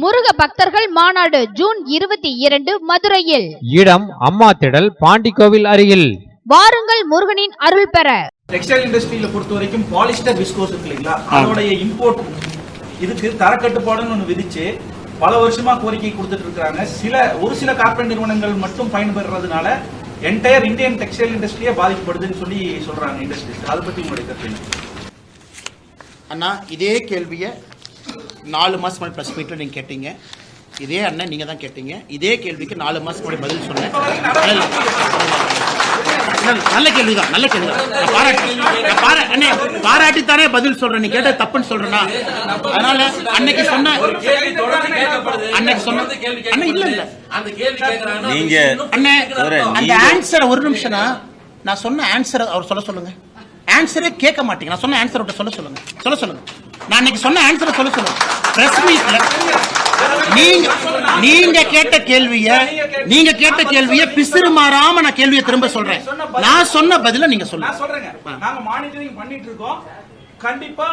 முருக பக்தர்கள் மாநாடு ஜூன் இருபத்தி இரண்டு மதுரையில். இடம் அம்மா திடல் பாண்டிக்கோவில் அருகில். வாருங்கள் முருகனின் அருள் பெற. டெக்ஸ்டைல் இண்டஸ்ட்ரியில பொறுத்த வரைக்கும் பாலிஸ்டர் விஸ்கோஸ் இருக்கு இல்லைங்களா? அதோடைய இம்போர்ட் இதுக்கு தரக்கட்டுப்பாடுன்னு ஒன்று விதிச்சு பல வருஷமா கோரிக்கை கொடுத்துட்டு இருக்காங்க. சில ஒரு சில கார்பரேட் நிறுவனங்கள் மட்டும் பயன்பெறதுனால என்டையர் இந்தியன் டெக்ஸ்டைல் இண்டஸ்ட்ரியே பாதிக்கப்படுதுன்னு சொல்லி சொல்றாங்க இண்டஸ்ட்ரீஸ் அதை பத்தி உங்களுடைய கருத்து என்ன? அண்ணா இதே கேள்வியை நாலு மாதம் முன்னாடி ப்ரெஸ் மீட்டில் நீங்கள் கேட்டீங்க. இதே அண்ணன் நீங்கள் தான் கேட்டீங்க. இதே கேள்விக்கு நாலு மாதம் முன்னாடி பதில் சொன்னேன். நல்ல கேள்வி தான் நல்ல கேள்வி தான் பாராட்டி பாரா அண்ணே பாராட்டித்தானே பதில் சொல்றேன். நீ கேட்ட தப்புன்னு சொல்றேன்னா அதனால அன்னைக்கு சொன்ன அன்னைக்கு சொன்ன அண்ணா இல்ல இல்ல. நீங்க அண்ணே அந்த ஆன்சரை ஒரு நிமிஷம்னா நான் சொன்ன ஆன்சரை அவர் சொல்ல சொல்லுங்க. ஆன்சரே கேட்க மாட்டீங்க நான் சொன்ன ஆன்சர் சொல்ல சொல்லுங்க. சொல்ல சொல்லுங்க. நான் அன்னைக்கு சொன்ன ஆன்சரை சொல்ல சொல்லுங்க. பிரஸ் மீட்ல நீங்க நீங்க கேட்ட கேள்விய நீங்க கேட்ட கேள்விய பிசிறு மாறாம நான் கேள்வியை திரும்ப சொல்றேன். நான் சொன்ன பதில நீங்க சொல்லுங்க. சொல்றேங்க. நாங்க மானிட்டரிங் பண்ணிட்டு இருக்கோம் கண்டிப்பா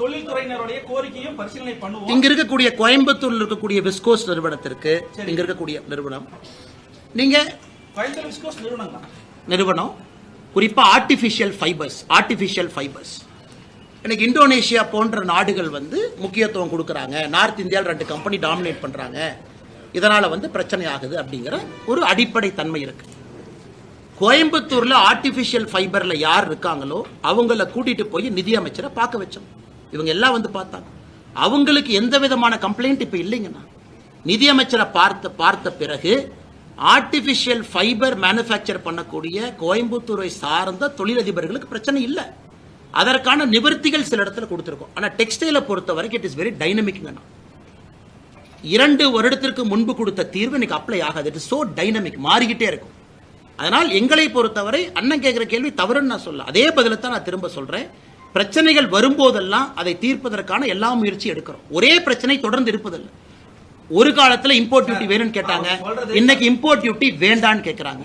தொழில்துறையினருடைய கோரிக்கையும் பரிசீலனை பண்ணுவோம். இங்க இருக்கக்கூடிய கோயம்புத்தூர்ல இருக்கக்கூடிய விஸ்கோஸ் நிறுவனத்திற்கு இங்க இருக்கக்கூடிய நிறுவனம். நீங்க கோயம்புத்தூர் விஸ்கோஸ் நிறுவனம் நிறுவனம். குறிப்பாக ஆர்டிஃபிஷியல் ஃபைபர்ஸ் ஆர்டிஃபிஷியல் ஃபைபர்ஸ் எனக்கு இந்தோனேஷியா போன்ற நாடுகள் வந்து முக்கியத்துவம் கொடுக்குறாங்க. நார்த் இந்தியாவில் ரெண்டு கம்பெனி டாமினேட் பண்ணுறாங்க இதனால் வந்து பிரச்சனை ஆகுது அப்படிங்கிற ஒரு அடிப்படை தன்மை இருக்கு. கோயம்புத்தூரில் ஆர்டிஃபிஷியல் ஃபைபரில் யார் இருக்காங்களோ அவங்கள கூட்டிகிட்டு போய் நிதியமைச்சரை பார்க்க வச்சோம். இவங்க எல்லாம் வந்து பார்த்தாங்க. அவங்களுக்கு எந்த விதமான கம்ப்ளைண்ட் இப்போ இல்லைங்கண்ணா நிதியமைச்சரை பார்த்த பார்த்த பிறகு ஆர்டிஃபிஷியல் ஃபைபர் மேனுஃபேக்சர் பண்ணக்கூடிய கோயம்புத்தூரை சார்ந்த தொழிலதிபர்களுக்கு பிரச்சனை இல்லை. அதற்கான நிவர்த்திகள் சில இடத்துல கொடுத்துருக்கோம். ஆனா டெக்ஸ்டைலை பொறுத்த வரைக்கும் இட் இஸ் வெரி டைனமிக்ங்கண்ணா இரண்டு வருடத்திற்கு முன்பு கொடுத்த தீர்வு இன்னைக்கு அப்ளை ஆகாது. இட் சோ டைனமிக் மாறிக்கிட்டே இருக்கும். அதனால் எங்களை பொறுத்தவரை அண்ணன் கேட்குற கேள்வி தவறுன்னு நான் சொல்ல. அதே பதிலை தான் நான் திரும்ப சொல்றேன். பிரச்சனைகள் வரும்போதெல்லாம் அதை தீர்ப்பதற்கான எல்லா முயற்சியும் எடுக்கிறோம். ஒரே பிரச்சனை தொடர்ந்து இருப்பதில்லை. ஒரு காலத்துல இம்போர்ட் டியூட்டி வேணும்னு கேட்டாங்க. இன்னைக்கு இம்போர்ட் டியூட்டி வேண்டான்னு கேட்கறாங்க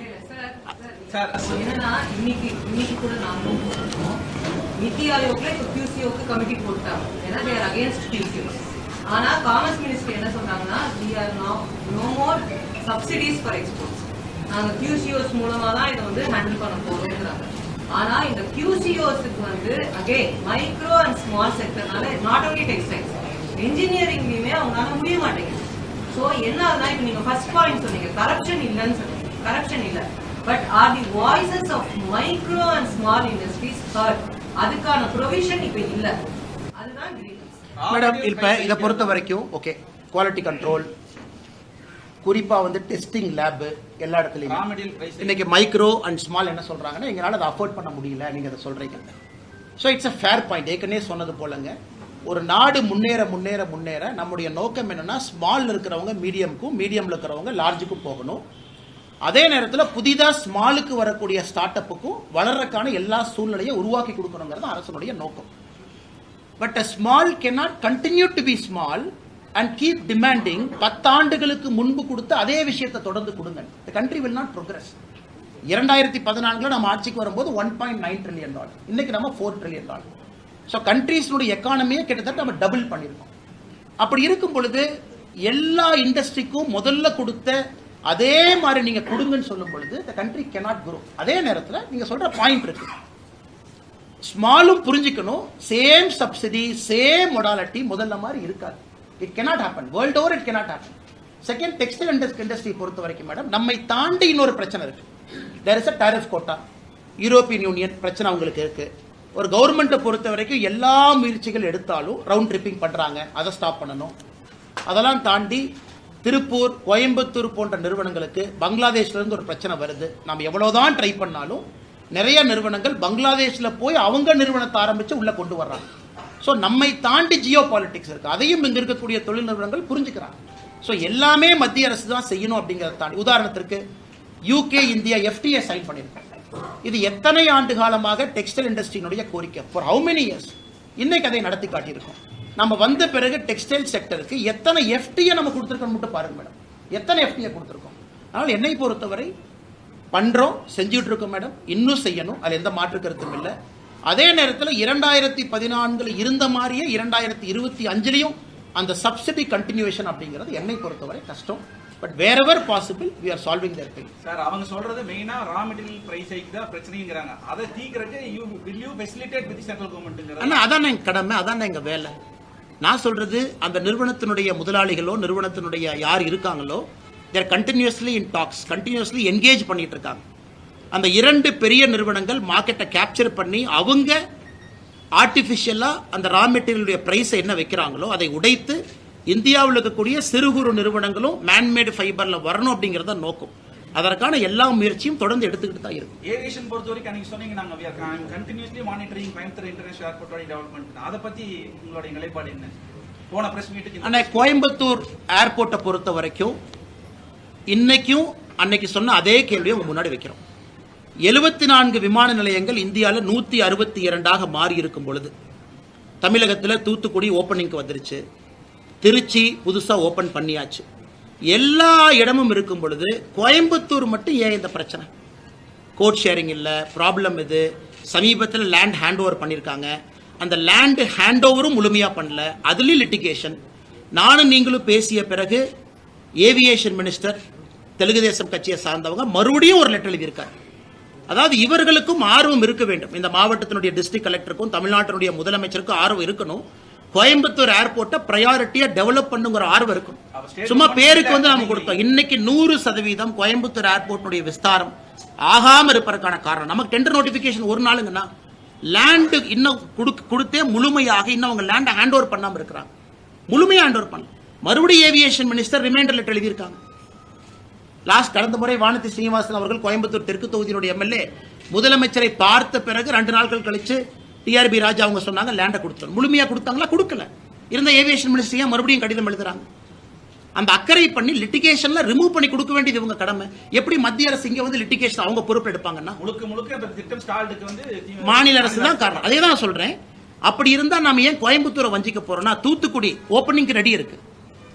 சார் என்னன்னா இன்னைக்கு இன்னைக்கு கூட நாங்களும் போட்டிருக்கோம். நித்தி ஆயோக்ல இப்போ கியூசிஓக்கு கமிட்டி போட்டாங்க. ஏன்னா தேர் அகேன்ஸ்ட் கியூசிஓ ஆனா காமர்ஸ் மினிஸ்டர் என்ன சொன்னாங்கன்னா we are no no more subsidies for exports நாங்க கியூசிஓஸ் மூலமா தான் இதை வந்து ஹேண்டில் பண்ண போறோம்ன்றாங்க ஆனா இந்த கியூசிஓஸுக்கு வந்து அகே மைக்ரோ அண்ட் ஸ்மால் செக்டர்னால நாட் ஓன்லி டெக்ஸ்டைல்ஸ் இன்ஜினியரிங்லயுமே அவங்களால முடிய மாட்டேங்குது. சோ என்ன இப்ப நீங்க ஃபர்ஸ்ட் பாயிண்ட் சொன்னீங்க. கரப்ஷன் இல்லைன்னு சொன்னீங்க. கரப்ஷன் இல்ல. But are the voices of micro and small industries hurt அதுக்கான ப்ரொவிஷன் இப்ப இல்ல. அதுதான் மேடம் இப்ப இதை பொறுத்த வரைக்கும் ஓகே குவாலிட்டி கண்ட்ரோல் குறிப்பா வந்து டெஸ்டிங் லேப் எல்லா இடத்துலயும். இன்னைக்கு மைக்ரோ அண்ட் ஸ்மால் என்ன சொல்றாங்கன்னா எங்களால அதை அஃபோர்ட் பண்ண முடியல நீங்க அதை சொல்றீங்க. So it's a fair point ஏற்கனவே சொன்னது போலங்க. ஒரு நாடு முன்னேற முன்னேற முன்னேற நம்முடைய நோக்கம் என்னென்னா ஸ்மாலில் இருக்கிறவங்க மீடியமுக்கும் மீடியமில் இருக்கிறவங்க லார்ஜுக்கும் போகணும். அதே நேரத்தில் புதிதாக ஸ்மாலுக்கு வரக்கூடிய ஸ்டார்ட் அப்புக்கும் வளர்றதுக்கான எல்லா சூழ்நிலையும் உருவாக்கி கொடுக்கணுங்கிறது அரசனுடைய நோக்கம். But a small cannot continue to be small and keep demanding பத்தாண்டுகளுக்கு முன்பு கொடுத்து அதே விஷயத்தை தொடர்ந்து கொடுங்க. The country will not progress இரண்டாயிரத்தி பதினான்கில் நம்ம ஆட்சிக்கு வரும்போது one point nine trillion dollar இன்னைக்கு நம்ம ஃபோர் ட்ரில்லியன் டாலர் ஸோ கண்ட்ரீஸ்னுடைய எக்கானமியை கிட்டத்தட்ட நம்ம டபுள் பண்ணியிருக்கோம் அப்படி இருக்கும் பொழுது எல்லா இண்டஸ்ட்ரிக்கும் முதல்ல கொடுத்த அதே மாதிரி நீங்க கொடுங்கன்னு சொல்லும் பொழுது த கண்ட்ரி கெனாட் குரோ அதே நேரத்தில் நீங்க சொல்ற பாயிண்ட் இருக்கு. ஸ்மாலும் புரிஞ்சுக்கணும் சேம் சப்சிடி சேம் மொடாலிட்டி முதல்ல மாதிரி இருக்காது. It cannot happen world over it cannot happen second textile industry பொறுத்த வரைக்கும் மேடம் நம்மை தாண்டி இன்னொரு பிரச்சனை இருக்கு. There is a tariff quota European Union பிரச்சனை அவங்களுக்கு இருக்குது ஒரு கவர்மெண்ட்டை பொறுத்த வரைக்கும் எல்லா முயற்சிகள் எடுத்தாலும் ரவுண்ட் ட்ரிப்பிங் பண்ணுறாங்க அதை ஸ்டாப் பண்ணணும். அதெல்லாம் தாண்டி திருப்பூர் கோயம்புத்தூர் போன்ற நிறுவனங்களுக்கு பங்களாதேஷ்லேருந்து ஒரு பிரச்சனை வருது. நாம் எவ்வளோதான் ட்ரை பண்ணாலும் நிறைய நிறுவனங்கள் பங்களாதேஷில் போய் அவங்க நிறுவனத்தை ஆரம்பித்து உள்ளே கொண்டு வர்றாங்க. ஸோ நம்மை தாண்டி ஜியோ பாலிட்டிக்ஸ் இருக்குது அதையும் இங்கே இருக்கக்கூடிய தொழில் நிறுவனங்கள் புரிஞ்சுக்கிறாங்க. ஸோ எல்லாமே மத்திய அரசு தான் செய்யணும் அப்படிங்கிறத தாண்டி உதாரணத்திற்கு யூகே இந்தியா எஃப்டிஏ சைன் பண்ணியிருக்கோம் இது எத்தனை ஆண்டு காலமாக டெக்ஸ்டைல் இண்டஸ்ட்ரியினுடைய கோரிக்கை? ஃபார் ஹவு மெனி இயர்ஸ் இன்னைக்கு அதை நடத்தி காட்டியிருக்கோம். நம்ம வந்த பிறகு டெக்ஸ்டைல் செக்டருக்கு எத்தனை எஃப்டியை நம்ம கொடுத்துருக்கோம் மட்டும் பாருங்க மேடம். எத்தனை எஃப்டியை கொடுத்துருக்கோம்? அதனால் என்னை பொறுத்தவரை பண்றோம் செஞ்சுட்டு இருக்கோம் மேடம். இன்னும் செய்யணும். அது எந்த மாற்று கருத்தும் இல்லை. அதே நேரத்தில் இரண்டாயிரத்தி பதினான்குல இருந்த மாதிரியே இரண்டாயிரத்தி இருபத்தி அஞ்சுலேயும் அந்த சப்சிடி கண்டினியூஷன் அப்படிங்கிறது என்னை பொறுத்தவரை கஷ்டம். But whatever possible we are solving their pain sir அவங்க சொல்றது மெயினா ரா மெட்டீரியல் பிரைஸ் ஹைக் தான் பிரச்சனைங்கிறாங்க. அதை தீக்கிறதுக்கு you will you facilitate with central கவர்மெண்ட்ங்கிறது அண்ணா அதான் எங்க கடமை அதான் எங்க வேலை? நான் சொல்றது அந்த நிறுவனத்தினுடைய முதலாளிகளோ நிறுவனத்தினுடைய யார் இருக்காங்களோ they're continuously in talks continuously engage பண்ணிட்டு இருக்காங்க அந்த இரண்டு பெரிய நிறுவனங்கள் மார்க்கெட்டை கேப்சர் பண்ணி அவங்க ஆர்டிஃபிஷியலா அந்த ரா மெட்டீரியலுடைய பிரைஸை என்ன வைக்கிறாங்களோ அதை உடைத்து இந்தியாவில் இருக்கக்கூடிய சிறு குறு நிறுவனங்களும் மேன்மேடு ஃபைபர்ல வரணும் அப்படிங்கறத நோக்கம். அதற்கான எல்லா முயற்சியும் தொடர்ந்து எடுத்துக்கிட்டு தான் இருக்கு. ஏவியேஷன் பொறுத்த வரைக்கும் அன்னைக்கு சொன்னீங்க நாங்க கண்டினியூஸ்லி மானிட்டரிங் கோயம்புத்தூர் இன்டர்நேஷனல் ஏர்போர்ட்டோட டெவலப்மெண்ட் அதை பத்தி உங்களுடைய நிலைப்பாடு என்ன? போன பிரஸ் மீட்டுக்கு ஆனா கோயம்புத்தூர் ஏர்போர்ட்டை பொறுத்த வரைக்கும் இன்னைக்கும் அன்னைக்கு சொன்ன அதே கேள்வியை உங்க முன்னாடி வைக்கிறோம். எழுபத்தி நான்கு விமான நிலையங்கள் இந்தியாவில் நூத்தி அறுபத்தி இரண்டாக மாறி இருக்கும் பொழுது தமிழகத்தில் தூத்துக்குடி ஓப்பனிங்க்கு வந்துருச்சு. திருச்சி புதுசாக ஓப்பன் பண்ணியாச்சு. எல்லா இடமும் இருக்கும் பொழுது கோயம்புத்தூர் மட்டும் ஏன் இந்த பிரச்சனை? கோட் ஷேரிங் இல்லை ப்ராப்ளம் இது. சமீபத்தில் லேண்ட் ஹேண்ட் ஓவர் பண்ணியிருக்காங்க அந்த லேண்ட் ஹேண்ட் ஓவரும் முழுமையாக பண்ணல. அதுலேயும் லிட்டிகேஷன் நானும் நீங்களும் பேசிய பிறகு ஏவியேஷன் மினிஸ்டர் தெலுங்கு தேசம் கட்சியை சார்ந்தவங்க மறுபடியும் ஒரு லெட்டர் எழுதியிருக்கார். அதாவது இவர்களுக்கும் ஆர்வம் இருக்க வேண்டும். இந்த மாவட்டத்தினுடைய டிஸ்ட்ரிக்ட் கலெக்டருக்கும் தமிழ்நாட்டினுடைய முதலமைச்சருக்கும் ஆர்வம் இருக்கணும். கோயம்புத்தூர் ஏர்போர்ட்டை ப்ரையாரிட்டியா டெவலப் பண்ணுங்கிற ஆர்வம் இருக்கும். சும்மா பேருக்கு வந்து நம்ம கொடுத்தோம். இன்னைக்கு நூறு சதவீதம் கோயம்புத்தூர் ஏர்போர்ட்டுடைய விஸ்தாரம் ஆகாம இருப்பதற்கான காரணம். நமக்கு டெண்டர் நோட்டிபிகேஷன் ஒரு நாளுங்கண்ணா லேண்டு இன்னும் கொடுத்தே முழுமையாக இன்னும் அவங்க லேண்டை ஹேண்ட் ஓவர் பண்ணாம இருக்கிறாங்க. முழுமையா ஹேண்ட் ஓவர் பண்ணல. மறுபடியும் ஏவியேஷன் மினிஸ்டர் ரிமைண்டர் லெட்டர் எழுதியிருக்காங்க. லாஸ்ட் கடந்த முறை வானதி ஸ்ரீனிவாசன் அவர்கள் கோயம்புத்தூர் தெற்கு தொகுதியினுடைய எம்எல்ஏ முதலமைச்சரை பார்த்த பிறகு ரெண்டு நாட்கள் கழிச்சு டிஆர்பி ராஜா அவங்க சொன்னாங்க லேண்டை கொடுத்தோம் முழுமையா கொடுத்தாங்களா? கொடுக்கல. இருந்த ஏவியேஷன் மினிஸ்டர் ஏன் மறுபடியும் கடிதம் எழுதுறாங்க? அந்த அக்கறை பண்ணி லிட்டிகேஷன்ல ரிமூவ் பண்ணி கொடுக்க வேண்டியது இவங்க கடமை. எப்படி மத்திய அரசு இங்க வந்து லிட்டிகேஷன் அவங்க பொறுப்பு எடுப்பாங்கன்னா? முழுக்க முழுக்க இந்த திட்டம் ஸ்டால்டுக்கு வந்து திமுக மாநில அரசு தான் காரணம். அதே தான் சொல்றேன். அப்படி இருந்தா நாம ஏன் கோயம்புத்தூரை வஞ்சிக்க போறோம்னா தூத்துக்குடி ஓப்பனிங்க்கு ரெடி இருக்கு.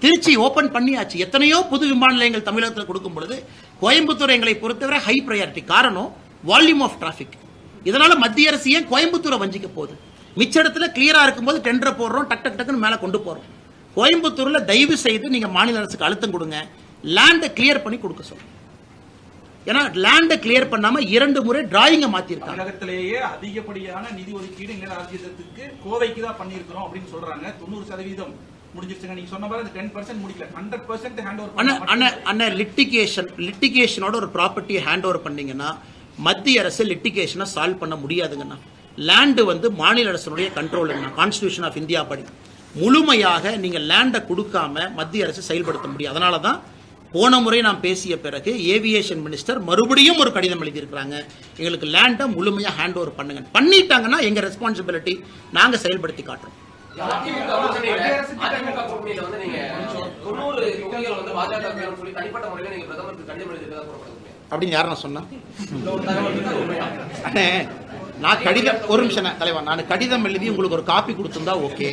திருச்சி ஓபன் பண்ணியாச்சு. எத்தனையோ புது விமான நிலையங்கள் தமிழகத்தில் கொடுக்கும் பொழுது கோயம்புத்தூர் எங்களை பொறுத்தவரை ஹை ப்ரையாரிட்டி காரணம் வால்யூம் ஆஃப் டிராபிக் இதனால மத்திய அரசு ஏன் கோயம்புத்தூரை வஞ்சிக்க போகுது? மிச்ச இடத்துல கிளியரா இருக்கும்போது டெண்டர் போடுறோம் டக் டக் டக்குன்னு மேல கொண்டு போறோம். கோயம்புத்தூர்ல தயவு செய்து நீங்க மாநில அரசுக்கு அழுத்தம் கொடுங்க. லேண்டை கிளியர் பண்ணி கொடுக்க சொல்லுங்க ஏன்னா லேண்டை கிளியர் பண்ணாம இரண்டு முறை டிராயிங்கை மாத்திருக்காங்க. தமிழகத்திலேயே அதிகப்படியான நிதி ஒதுக்கீடு இந்த ராஜ்யத்துக்கு கோவைக்கு தான் பண்ணியிருக்கிறோம் அப்படின்னு சொல்றாங்க. தொண்ணூறு சதவீதம் முடிஞ்சிருச்சுங்க. நீங்க சொன்ன மாதிரி டென் பர்சன்ட் முடிக்கல. ஹண்ட்ரட் பர்சன்ட் ஹேண்ட் அண்ணா அண்ணா ஓவர் அண்ணா லிட்டிகேஷன் லிட்டிகேஷனோட ஒரு ப்ராப்பர்ட்டியை ஹேண்ட் ஓவர் பண்ணீங்கன்னா மத்திய அரசு லிட்டிகேஷனை சால்வ் பண்ண முடியாதுங்கண்ணா. லேண்டு வந்து மாநில அரசனுடைய கண்ட்ரோலுங்கண்ணா கான்ஸ்டியூஷன் ஆஃப் இந்தியா படி. முழுமையாக நீங்கள் லேண்டை கொடுக்காம மத்திய அரசு செயல்படுத்த முடியும் அதனால தான் போன முறை நாம் பேசிய பிறகு ஏவியேஷன் மினிஸ்டர் மறுபடியும் ஒரு கடிதம் எழுதியிருக்கிறாங்க. எங்களுக்கு லேண்டை முழுமையாக ஹேண்ட் ஓவர் பண்ணுங்க. பண்ணிட்டாங்கன்னா எங்கள் ரெஸ்பான்சிபிலிட்டி நாங்கள் செயல்படுத்தி காட்டுறோம். தனிப்பட்ட முறையில் நீங்க பிரதமருக்கு கடிதம் அப்படின்னு யார் நான் சொன்னேன்? அண்ணே, நான் கடிதம் ஒரு நிமிஷம் தலைவா நான் கடிதம் எழுதி உங்களுக்கு ஒரு காப்பி கொடுத்துருந்தா ஓகே.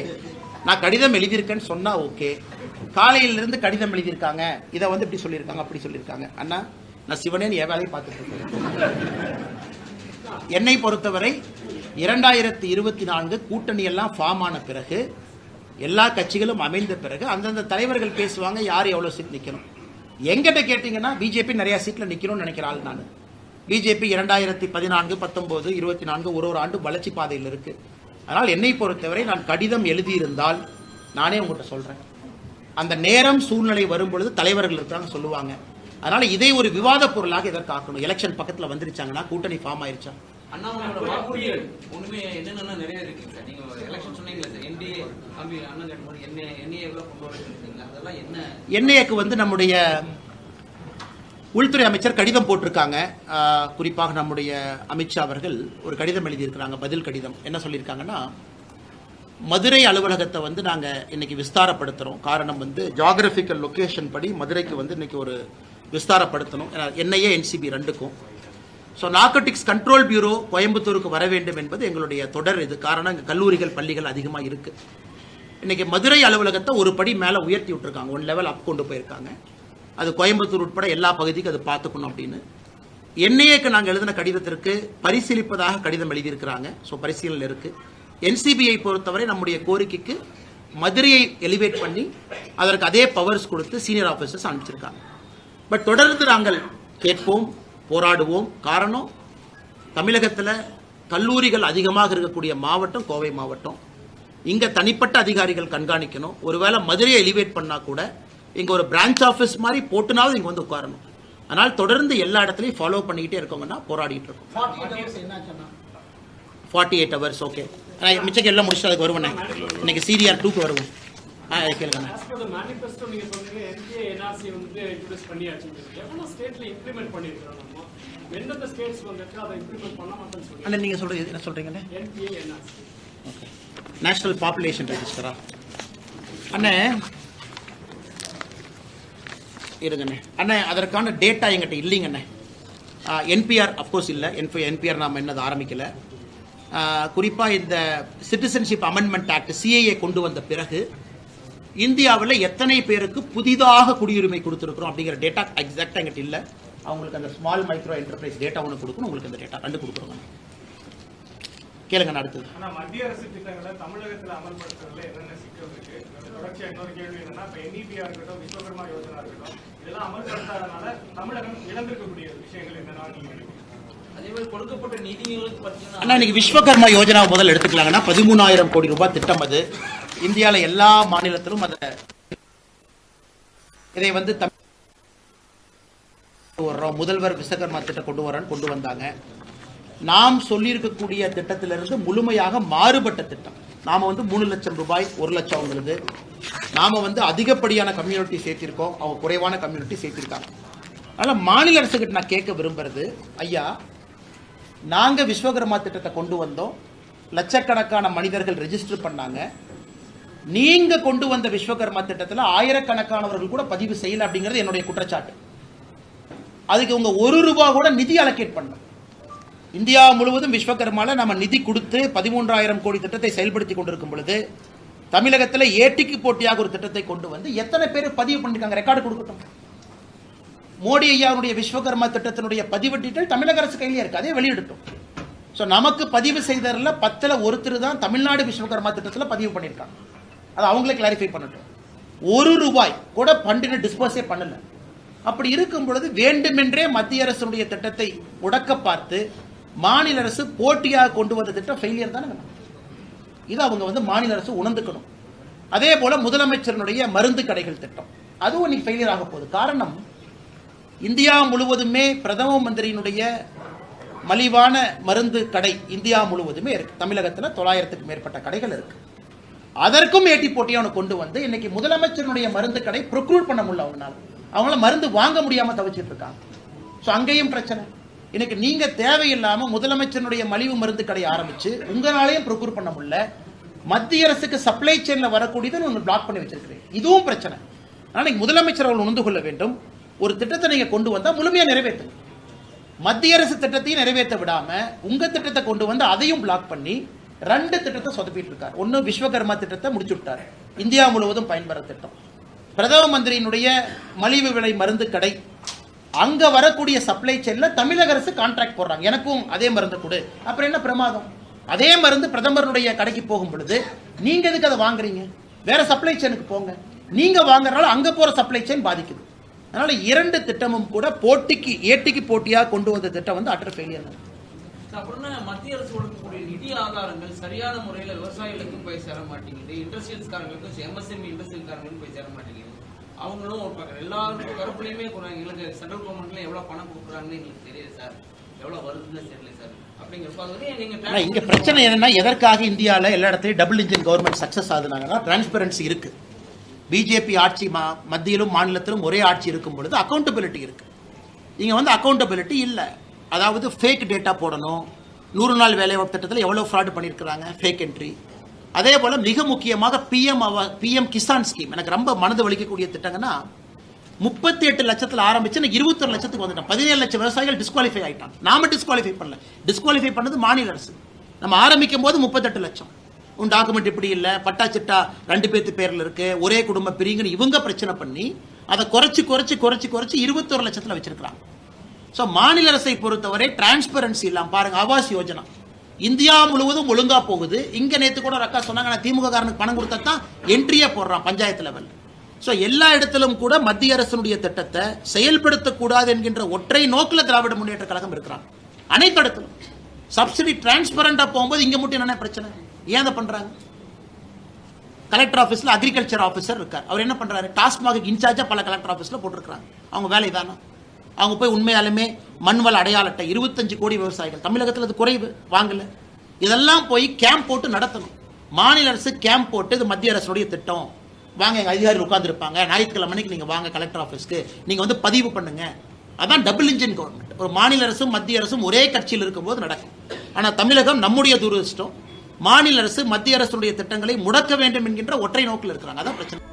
நான் கடிதம் எழுதியிருக்கேன்னு சொன்னா ஓகே. காலையிலிருந்து கடிதம் எழுதியிருக்காங்க. இதை வந்து இப்படி சொல்லியிருக்காங்க அப்படி சொல்லியிருக்காங்க. அண்ணா நான் சிவனேன்னு என் வேலையை பார்த்துட்டு இருக்கேன். என்னை பொறுத்தவரை இரண்டாயிரத்தி இருபத்தி நான்கு கூட்டணி எல்லாம் ஃபார்ம் ஆன பிறகு எல்லா கட்சிகளும் அமைந்த பிறகு அந்தந்த தலைவர்கள் பேசுவாங்க யார் எவ்வளோ சீட் நிற்கணும் எங்கிட்ட கேட்டீங்கன்னா பிஜேபி நிறைய சீட்ல நிக்கணும்னு நினைக்கிற ஆள் நான். பிஜேபி இரண்டாயிரத்தி பதினான்கு பத்தொன்பது இருபத்தி நான்கு ஒரு ஒரு ஆண்டு வளர்ச்சி பாதையில் இருக்கு. அதனால் என்னை பொறுத்தவரை நான் கடிதம் எழுதியிருந்தால் நானே உங்கள்கிட்ட சொல்றேன். அந்த நேரம் சூழ்நிலை வரும் பொழுது தலைவர்கள் இருக்காங்க சொல்லுவாங்க. அதனால இதை ஒரு விவாத பொருளாக இதற்கு ஆக்கணும் எலெக்ஷன் பக்கத்துல வந்துருச்சாங்கன்னா கூட்டணி ஃபார்ம் ஆயிருச்சா? அண்ணாமலையோட வாக்குறுதிகள் ஒண்ணுமே என்னென்ன நிறைய இருக்கு சார்? நீங்க எலெக்ஷன் சொன்னீங்களா என்ன என்ஐஏக்கு வந்து நம்முடைய உள்துறை அமைச்சர் கடிதம் போட்டிருக்காங்க. குறிப்பாக நம்முடைய அமித்ஷா அவர்கள் ஒரு கடிதம் எழுதியிருக்கிறாங்க பதில் கடிதம். என்ன சொல்லியிருக்காங்கன்னா மதுரை அலுவலகத்தை வந்து நாங்கள் இன்னைக்கு விஸ்தாரப்படுத்துகிறோம் காரணம் வந்து ஜாகிரபிக்கல் லொக்கேஷன் படி மதுரைக்கு வந்து இன்னைக்கு ஒரு விஸ்தாரப்படுத்தணும். என்ஐஏ என்சிபி ரெண்டுக்கும். ஸோ நார்கோட்டிக்ஸ் கண்ட்ரோல் பியூரோ கோயம்புத்தூருக்கு வர வேண்டும் என்பது எங்களுடைய தொடர். இது காரணம் இங்கே கல்லூரிகள் பள்ளிகள் அதிகமாக இருக்கு. இன்னைக்கு மதுரை அலுவலகத்தை ஒரு படி மேலே உயர்த்தி விட்டுருக்காங்க. ஒன் லெவல் அப் கொண்டு போயிருக்காங்க. அது கோயம்புத்தூர் உட்பட எல்லா பகுதிக்கும் அது பார்த்துக்கணும் அப்படின்னு. என்ஐஏக்கு நாங்கள் எழுதின கடிதத்திற்கு பரிசீலிப்பதாக கடிதம் எழுதியிருக்கிறாங்க. ஸோ பரிசீலனை இருக்கு. என்சிபியை பொறுத்தவரை நம்முடைய கோரிக்கைக்கு மதுரையை எலிவேட் பண்ணி அதற்கு அதே பவர்ஸ் கொடுத்து சீனியர் ஆஃபீஸர்ஸ் அனுப்பிச்சிருக்காங்க. பட் தொடர்ந்து நாங்கள் கேட்போம். போராடுவோம். காரணம் தமிழகத்தில் கல்லூரிகள் அதிகமாக இருக்கக்கூடிய மாவட்டம் கோவை மாவட்டம். இங்க தனிப்பட்ட அதிகாரிகள் கண்காணிக்கணும். ஒருவேளை மதுரையை எலிவேட் பண்ணா கூட இங்க ஒரு பிரான்ச் ஆஃபீஸ் மாதிரி போட்டுனாவது இங்க வந்து உட்காரணும். அதனால் தொடர்ந்து எல்லா இடத்துலையும் ஃபாலோ பண்ணிக்கிட்டே இருக்கோங்கன்னா போராடிட்டு இருக்கோம். ஃபார்ட்டி எயிட் ஹவர்ஸ் ஓகே மிச்சம் எல்லாம் முடிச்சுட்டு அதுக்கு வருவேண்ணே இன்னைக்கு சிடிஆர் டூக்கு வருவோம் ஆ கேளுங்கண்ணே சொன்னீங்க வந்து introduce பண்ணியாச்சு. இம்ப்ளிமெண்ட் எந்தெந்த ஸ்டேட்ஸ் வந்துட்டு அதை இம்ப்ளிமெண்ட் பண்ண மாட்டேன்னு சொல்லி அண்ணா நீங்க சொல்றது என்ன NPA NRC okay national population ரெஜிஸ்டரா அண்ணே இருங்கண்ணே. அண்ணே அதற்கான டேட்டா எங்கிட்ட இல்லைங்கண்ணே. என்பிஆர் அஃப்கோர்ஸ் இல்லை. என்பி என்பிஆர் நாம் என்னது ஆரம்பிக்கல. குறிப்பாக இந்த சிட்டிசன்ஷிப் அமெண்ட்மெண்ட் ஆக்ட் சிஏஏ கொண்டு வந்த பிறகு இந்தியாவில் எத்தனை பேருக்கு புதிதாக குடியுரிமை கொடுத்துருக்குறோம் அப்படிங்கிற டேட்டா எக்ஸாக்டாக எங்கிட்ட இல்லை. அவங்களுக்கு அந்த ஸ்மால் மைக்ரோ என்டர்பிரைஸ் டேட்டா ஒன்று கொடுக்கணும் உங்களுக்கு அந்த டேட்டா ரெண்டு கொடுக்குறோங்க கேளுங்க அடுத்தது. மத்திய அரசு திட்டங்களை தமிழகத்துல அமல்படுத்துறதுல என்னென்ன சிக்கல் இருக்கு? அது தொடர்ச்சியா இன்னொரு கேள்வி என்னன்னா இப்ப என்இபியா இருக்கட்டும் விஸ்வகர்மா யோஜனா இருக்கட்டும் இதெல்லாம் அமல்படுத்தாதனால தமிழகம் இழந்திருக்கக்கூடிய விஷயங்கள் என்னன்னா இன்னைக்கு விஸ்வகர்மா யோஜனா முதல்ல எடுத்துக்கலாங்கன்னா பதிமூணாயிரம் கோடி ரூபாய் திட்டம் அது. இந்தியால எல்லா மாநிலத்திலும் அதை இதை வந்து தமிழ் வர்றோம். முதல்வர் விஸ்வகர்மா திட்டம் கொண்டு வரேன்னு கொண்டு வந்தாங்க. நாம் சொல்லியிருக்கக்கூடிய திட்டத்திலிருந்து முழுமையாக மாறுபட்ட திட்டம். நாம் வந்து மூணு லட்சம் ரூபாய் ஒரு லட்சம் அவங்களுக்கு. நாம் வந்து அதிகப்படியான கம்யூனிட்டி சேர்த்திருக்கோம். அவங்க குறைவான கம்யூனிட்டி சேர்த்திருக்காங்க. அதனால் மாநில அரசுகிட்ட நான் கேட்க விரும்புறது ஐயா நாங்கள் விஸ்வகர்மா திட்டத்தை கொண்டு வந்தோம். லட்சக்கணக்கான மனிதர்கள் ரெஜிஸ்டர் பண்ணாங்க. நீங்கள் கொண்டு வந்த விஸ்வகர்மா திட்டத்தில் ஆயிரக்கணக்கானவர்கள் கூட பதிவு செய்யலை அப்படிங்கிறது என்னுடைய குற்றச்சாட்டு. அதுக்கு இவங்க ஒரு ரூபா கூட நிதி அலோகேட் பண்ணல. இந்தியா முழுவதும் விஸ்வகர்மால நம்ம நிதி கொடுத்து பதிமூன்றாயிரம் கோடி திட்டத்தை செயல்படுத்தி கொண்டிருக்கும் பொழுது தமிழகத்தில் ஏட்டிக்கு போட்டியாக ஒரு திட்டத்தை கொண்டு வந்து எத்தனை பேர் பதிவு பண்ணிருக்காங்க? ரெக்கார்டு கொடுக்கட்டும். மோடி ஐயாவுடைய விஸ்வகர்மா திட்டத்தினுடைய பதிவு டீட்டெயில் தமிழக அரசு கையிலே இருக்கு. அதே வெளியிடட்டும். ஸோ நமக்கு பதிவு செய்ததில் பத்தில் ஒருத்தர் தான் தமிழ்நாடு விஸ்வகர்மா திட்டத்தில் பதிவு பண்ணியிருக்காங்க அது அவங்களே கிளாரிஃபை பண்ணட்டும். ஒரு ரூபாய் கூட பண்டிகை டிஸ்போஸே பண்ணலை. அப்படி இருக்கும் பொழுது வேண்டுமென்றே மத்திய அரசுடைய திட்டத்தை முடக்க பார்த்து மாநில அரசு போட்டியாக கொண்டு வந்த திட்டம் ஃபெயிலியர் தானே? இது அவங்க வந்து மாநில அரசு உணர்ந்துக்கணும். அதே போல முதலமைச்சரனுடைய மருந்து கடைகள் திட்டம். அதுவும் இன்னைக்கு ஃபெயிலியர் ஆக போகுது. காரணம் இந்தியா முழுவதுமே பிரதம மந்திரியினுடைய மலிவான மருந்து கடை இந்தியா முழுவதுமே இருக்கு. தமிழகத்தில் தொள்ளாயிரத்துக்கு மேற்பட்ட கடைகள் இருக்கு. அதற்கும் ஏட்டி போட்டியை அவனை கொண்டு வந்து இன்னைக்கு முதலமைச்சருடைய மருந்து கடை ப்ரொக்ரூட் பண்ண முடியல அவங்களால அவங்களால மருந்து வாங்க முடியாம தவிச்சிட்டு இருக்காங்க. ஸோ அங்கேயும் பிரச்சனை. இன்னைக்கு நீங்க தேவையில்லாம முதலமைச்சருடைய மலிவு மருந்து கடை ஆரம்பிச்சு உங்களாலையும் ப்ரொக்யூர் பண்ண முடியல. மத்திய அரசுக்கு சப்ளை செயின்ல வரக்கூடியதை ஒன்று பிளாக் பண்ணி வச்சிருக்கிறேன். இதுவும் பிரச்சனை. ஆனால் முதலமைச்சர் அவர்கள் உணர்ந்து கொள்ள வேண்டும் ஒரு திட்டத்தை நீங்க கொண்டு வந்தா முழுமையாக நிறைவேற்றுங்க. மத்திய அரசு திட்டத்தையும் நிறைவேற்ற விடாம உங்க திட்டத்தை கொண்டு வந்து அதையும் பிளாக் பண்ணி ரெண்டு திட்டத்தை சொதப்பிட்டு இருக்காரு. ஒன்னு விஸ்வகர்மா திட்டத்தை முடிச்சு விட்டாரு. இந்தியா முழுவதும் பயன்பெற திட்டம். பிரதம மந்திரியினுடைய மலிவு விலை மருந்து கடை. அங்க வரக்கூடிய சப்ளை செயின்ல தமிழக அரசு கான்ட்ராக்ட் போடுறாங்க. எனக்கும் அதே மருந்து கொடு. அப்புறம் என்ன பிரமாதம்? அதே மருந்து பிரதமருடைய கடைக்கு போகும் பொழுது நீங்க எதுக்கு அதை வாங்குறீங்க? வேற சப்ளை செயினுக்கு போங்க. நீங்க வாங்குறனால அங்க போற சப்ளை செயின் பாதிக்குது. அதனால இரண்டு திட்டமும் கூட போட்டிக்கு ஏட்டிக்கு போட்டியாக கொண்டு வந்த திட்டம் வந்து அட்டர் ஃபெயிலியர் அப்படின்னா மத்திய அரசு கொடுக்கக்கூடிய நிதி ஆதாரங்கள் சரியான முறையில விவசாயிகளுக்கும் போய் சேர மாட்டேங்குது. இண்டஸ்ட்ரியல்ஸ்காரங்களுக்கும் எம்எஸ்எம்இ இண்டஸ்ட்ரியல்காரங்களுக்கும் போய் சேர மாட்டேங்குது. அவங்களும் ஒரு பக்கம் எல்லாருக்கும் கருப்புலையுமே கூட எங்களுக்கு சென்ட்ரல் கவர்மெண்ட்ல எவ்வளவு பணம் கொடுக்குறாங்கன்னு எங்களுக்கு தெரியுது சார். எவ்வளவு வருதுன்னு தெரியல சார். அப்படிங்கிறப்ப இங்க பிரச்சனை என்னன்னா எதற்காக இந்தியால எல்லா இடத்துலயும் டபுள் இன்ஜின் கவர்மெண்ட் சக்சஸ் ஆகுதுனாங்கன்னா டிரான்ஸ்பரன்சி இருக்கு. பிஜேபி ஆட்சி மத்தியிலும் மாநிலத்திலும் ஒரே ஆட்சி இருக்கும் பொழுது அக்கௌண்டபிலிட்டி இருக்கு. இங்க வந்து அக்கௌண்டபிலிட்டி இல்ல. அதாவது ஃபேக் டேட்டா போடணும். நூறு நாள் வேலைவாய்ப்பு திட்டத்தில் எவ்வளோ ஃப்ராட் பண்ணியிருக்கிறாங்க ஃபேக் என்ட்ரி அதே போல் மிக முக்கியமாக பிஎம் பிஎம் கிசான் ஸ்கீம் எனக்கு ரொம்ப மனது வலிக்கக்கூடிய திட்டங்கன்னா முப்பத்தி எட்டு லட்சத்தில் ஆரம்பிச்சு நான் இருபத்தொரு லட்சத்துக்கு வந்துட்டேன். பதினேழு லட்சம் விவசாயிகள் டிஸ்குவாலிஃபை ஆகிட்டான் நாம டிஸ்குவாலிஃபை பண்ணல. டிஸ்குவாலிஃபை பண்ணது மாநில அரசு. நம்ம ஆரம்பிக்கும் போது முப்பத்தெட்டு லட்சம். உன் டாக்குமெண்ட் இப்படி இல்லை. பட்டா சிட்டா ரெண்டு பேர்த்து பேரில் இருக்கு. ஒரே குடும்ப பிரிங்கன்னு இவங்க பிரச்சனை பண்ணி அதை குறைச்சி குறைச்சி குறைச்சி குறைச்சி இருபத்தொரு லட்சத்தில் வச்சிருக்கிறாங்க. ஸோ மாநில அரசை பொறுத்தவரை டிரான்ஸ்பரன்சி இல்லாம பாருங்க ஆவாஸ் யோஜனா. இந்தியா முழுவதும் ஒழுங்கா போகுது. இங்க நேத்து கூட ரக்கா அக்கா சொன்னாங்க நான் திமுக காரனுக்கு பணம் கொடுத்தா தான் என்ட்ரியே போடுறான் பஞ்சாயத்து லெவல் ஸோ எல்லா இடத்திலும் கூட மத்திய அரசினுடைய திட்டத்தை செயல்படுத்தக்கூடாது என்கின்ற ஒற்றை நோக்கில் திராவிட முன்னேற்ற கழகம் இருக்கிறாங்க அனைத்து இடத்திலும். சப்சிடி டிரான்ஸ்பரண்டா போகும்போது இங்க மட்டும் என்னென்ன பிரச்சனை? ஏன் அதை பண்றாங்க? கலெக்டர் ஆஃபீஸில் அக்ரிகல்ச்சர் ஆஃபீஸர் இருக்கார். அவர் என்ன பண்ணுறாரு டாஸ்மாக் இன்சார்ஜாக பல கலெக்டர் ஆஃபீஸில் போட்டிருக்கிறாங்க. அவங்க வேலை தானே அவங்க போய் உண்மையாலுமே மண்வள அடையாள அட்டை இருபத்தஞ்சு கோடி விவசாயிகள். தமிழகத்தில் அது குறைவு. வாங்கல. இதெல்லாம் போய் கேம்ப் போட்டு நடத்தணும். மாநில அரசு கேம்ப் போட்டு இது மத்திய அரசுடைய திட்டம். வாங்க எங்கள் அதிகாரிகள் உட்காந்துருப்பாங்க ஞாயிற்றுக்கிழமை மணிக்கு நீங்கள் வாங்க கலெக்டர் ஆஃபீஸ்க்கு நீங்கள் வந்து பதிவு பண்ணுங்க. அதான் டபுள் இன்ஜின் கவர்மெண்ட் ஒரு மாநில அரசும் மத்திய அரசும் ஒரே கட்சியில் இருக்கும்போது நடக்கும். ஆனால் தமிழகம் நம்முடைய துரதிருஷ்டம். மாநில அரசு மத்திய அரசுடைய திட்டங்களை முடக்க வேண்டும் என்கின்ற ஒற்றை நோக்கில் இருக்கிறாங்க. அதான் பிரச்சனை.